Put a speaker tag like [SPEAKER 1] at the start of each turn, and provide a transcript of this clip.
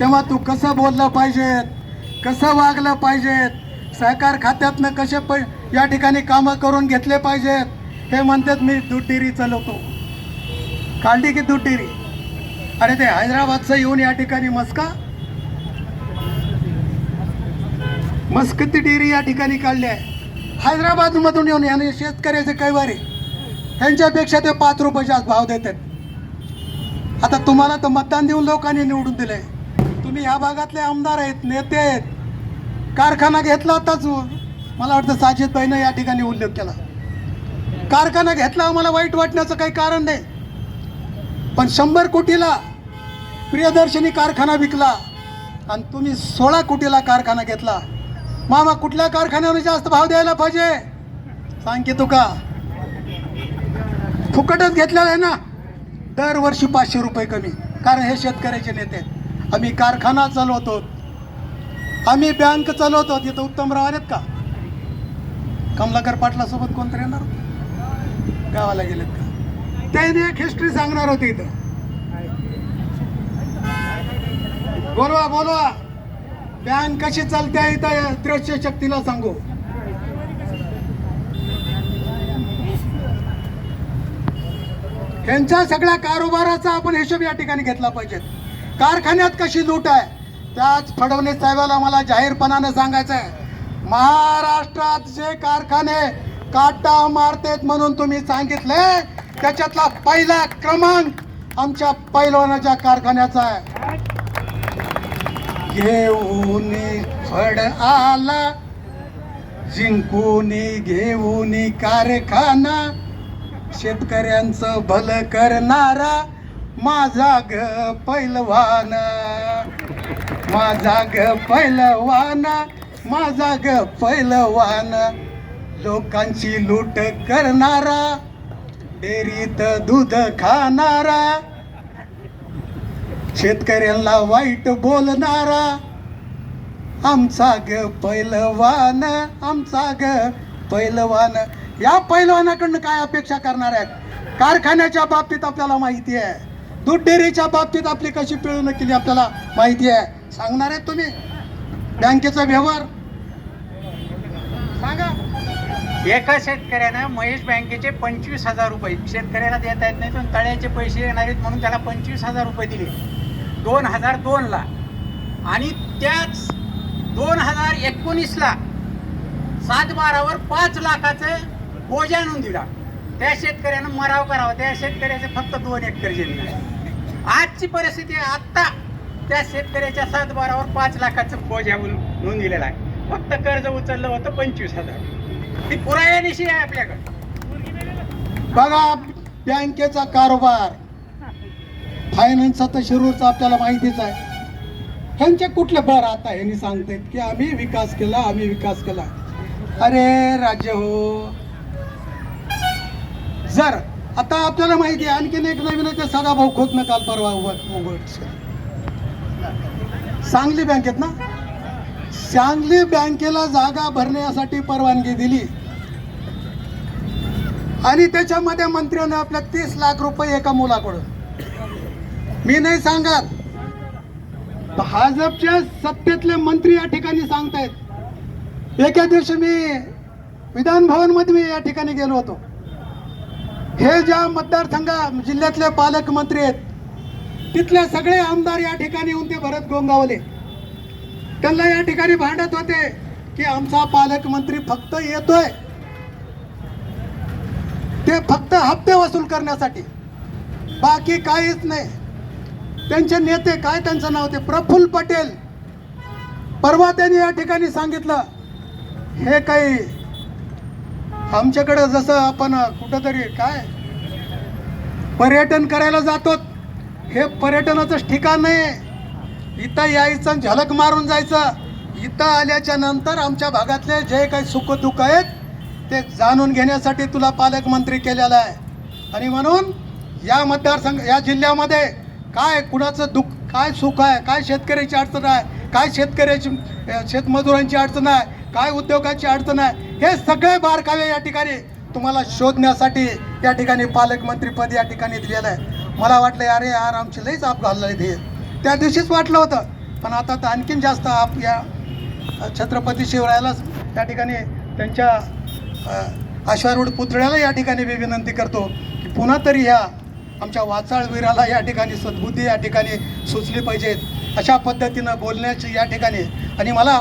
[SPEAKER 1] तेव्हा तू कसं बोललं पाहिजेत कसं वागलं पाहिजेत सहकार खात्यातनं कसे प या ठिकाणी कामं करून घेतले पाहिजेत हे म्हणतात मी दूध डेअरी चालवतो. काढली की दूध अरे ते हैदराबादचं येऊन या ठिकाणी मस्का? मस्कती डेरी या ठिकाणी काढली आहे? हैदराबादमधून येऊन याने शेतकऱ्याचे कैवारी. ह्यांच्यापेक्षा ते पाच रुपये जास्त भाव देतात. आता तुम्हाला तर मतदान देऊन लोकांनी निवडून दिले तुम्ही ह्या भागातले आमदार आहेत नेते आहेत. कारखाना घेतला आताच मला वाटतं साजिदबाईनं या ठिकाणी उल्लेख केला. कारखाना घेतला आम्हाला वाईट वाटण्याचं काही कारण नाही. पण शंभर कोटीला प्रियदर्शनी कारखाना विकला आणि तुम्ही सोळा कोटीला कारखाना घेतला. मामा कुठल्या कारखान्याने जास्त भाव द्यायला पाहिजे? सांग की तुका. फुकटच घेतलेला आहे ना. दरवर्षी पाचशे रुपये कमी. कारण हे शेतकऱ्याचे नेते आहेत. आम्ही कारखाना चालवतो. आम्ही बँक चालवतो. तिथं उत्तमराव आलेत का? कमलाकर पाटलासोबत कोणतरी येणार गावाला गेलेत का? त्याने एक हिस्ट्री सांगणार होती इथं. बोलवा बोलवा. बँक कशी चालते इथं? दृश्य शक्तीला सांगू. यांच्या सगळ्या कारोबाराचा आपण हिशोब या ठिकाणी घेतला पाहिजे. कारखान्यात कशी लूट आहे? त्याच फडणवीस साहेबाला मला जाहीरपणानं सांगायचं आहे महाराष्ट्रात जे कारखाने काटा मारतेत म्हणून तुम्ही सांगितले त्याच्यातला पहिला क्रमांक आमच्या पैलवानाच्या कारखान्याचा आहे. घेऊन फड आला जिंकून घेऊन कारखाना शेतकऱ्यांचं भलं करणारा माझा ग पैलवान. माझा ग पैलवान माझा ग पैलवान. लोकांची लूट करणारा डेअरीत दूध खाणारा शेतकऱ्यांना वाईट बोलणारा. आमचा ग पैलवान आमचा ग पैलवान. या पैलवानाकडनं काय अपेक्षा करणार आहेत? कारखान्याच्या बाबतीत आपल्याला माहिती आहे. दूध डेअरीच्या बाबतीत आपली कशी पिळवणूक केली आपल्याला माहिती आहे. सांगणार आहेत तुम्ही? बँकेचा व्यवहार. सांगा.
[SPEAKER 2] एका शेतकऱ्यानं महेश बँकेचे पंचवीस हजार रुपये शेतकऱ्याला देता येत नाही पण तळ्याचे पैसे येणार आहेत म्हणून त्याला पंचवीस हजार रुपये दिले. दोन हजार दोनला आणि त्याच दोन हजार एकोणीसला सात बारावर पाच लाखाचं बोजा आणून दिला. त्या शेतकऱ्यानं मराव करावा. त्या शेतकऱ्याचे फक्त दोन एकर जमीन आहे. आजची परिस्थिती आत्ता त्या शेतकऱ्याच्या सातबारावर पाच लाखाचं बोजा नोंद दिलेला आहे. फक्त कर्ज उचललं होतं पंचवीस हजार. ही पुरायानिशी आहे आपल्याकडे.
[SPEAKER 1] बघा बँकेचा कारोबार फायनान्सचा तर शिरूरचा आपल्याला माहितीच आहे. ह्यांचे कुठले बरं आता ह्यांनी सांगतायत की आम्ही विकास केला आम्ही विकास केला. अरे राज्य हो. जर आता आपल्याला माहिती आहे आणखीन एक नवीन आहे ते सदाभाऊ खोतनं काल परवा सांगली बँकेत ना? सांगली बँकेला जागा भरण्यासाठी परवानगी दिली. आणि त्याच्यामध्ये मंत्र्यानं आपल्या तीस लाख रुपये एका मुलाकडून. मी नाही सांगत. भाजपच्या सत्तेतले मंत्री या ठिकाणी सांगतायत. एका दिवशी मी विधान भवनमध्ये मी या ठिकाणी गेलो होतो. हे ज्या मतदारसंघा जिल्ह्यातले पालकमंत्री आहेत तिथले सगळे आमदार या ठिकाणी येऊन ते भरत गोंगावले. त्यांना या ठिकाणी भांडत होते की आमचा पालकमंत्री फक्त येतोय. ते फक्त हप्ते वसूल करण्यासाठी. बाकी काहीच नाही. त्यांचे नेते काय त्यांचं नाव ते प्रफुल्ल पटेल. परवा त्यांनी या ठिकाणी सांगितलं हे काही आमच्याकडं जसं आपण कुठंतरी काय पर्यटन करायला जातो हे पर्यटनाचंच ठिकाण नाही इथं यायचं झलक मारून जायचं. इथं आल्याच्यानंतर आमच्या भागातले जे काही सुखदुःख आहेत ते जाणून घेण्यासाठी तुला पालकमंत्री केलेला आहे. आणि म्हणून या मतदारसंघ या जिल्ह्यामध्ये काय कुणाचं दुःख काय सुख आहे काय शेतकऱ्याची अडचण आहे काय शेतकऱ्याची शेतमजुरांची अडचण आहे काय उद्योगाची अडचण आहे हे सगळे बारकावे या ठिकाणी तुम्हाला शोधण्यासाठी या ठिकाणी पालकमंत्रीपद या ठिकाणी दिलेलं आहे. मला वाटलं अरे यार आमची लईच आप घाललं हे त्या दिवशीच वाटलं होतं. पण आता तर आणखीन जास्त आप या छत्रपती शिवरायालाच या ठिकाणी त्यांच्या अ, अश्वारूढ पुतळ्याला या ठिकाणी मी विनंती करतो की पुन्हा तरी ह्या आमच्या वाचाळवीराला या ठिकाणी सद्बुद्धी या ठिकाणी सुचली पाहिजेत. अशा पद्धतीनं बोलण्याची या ठिकाणी आणि मला